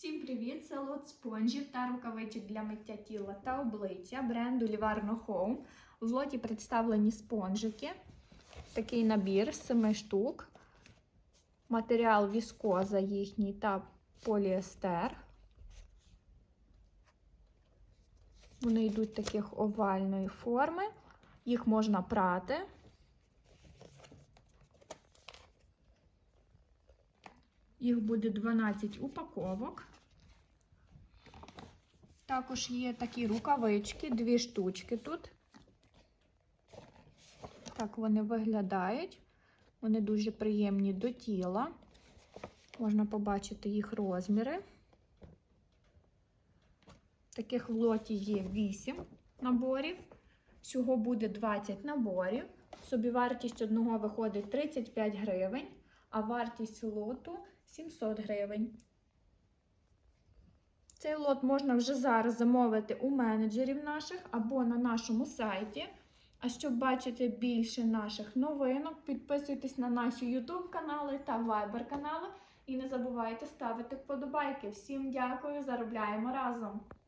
Всім привіт! Це лот спонжів та рукавичок для миття тіла та обличчя бренду Livarno Home. В лоті представлені спонжики. Такий набір з 7 штук. Матеріал віскоза їхній та поліестер. Вони йдуть таких овальної форми. Їх можна прати. Їх буде 12 упаковок. Також є такі рукавички, дві штучки тут. Так вони виглядають. Вони дуже приємні до тіла. Можна побачити їх розміри. Таких в лоті є 8 наборів. Всього буде 20 наборів. Собівартість одного виходить 35 гривень, а вартість лоту 700 гривень. Цей лот можна вже зараз замовити у менеджерів наших або на нашому сайті. А щоб бачити більше наших новинок, підписуйтесь на наші YouTube канали та Viber канали. І не забувайте ставити вподобайки. Всім дякую, заробляємо разом!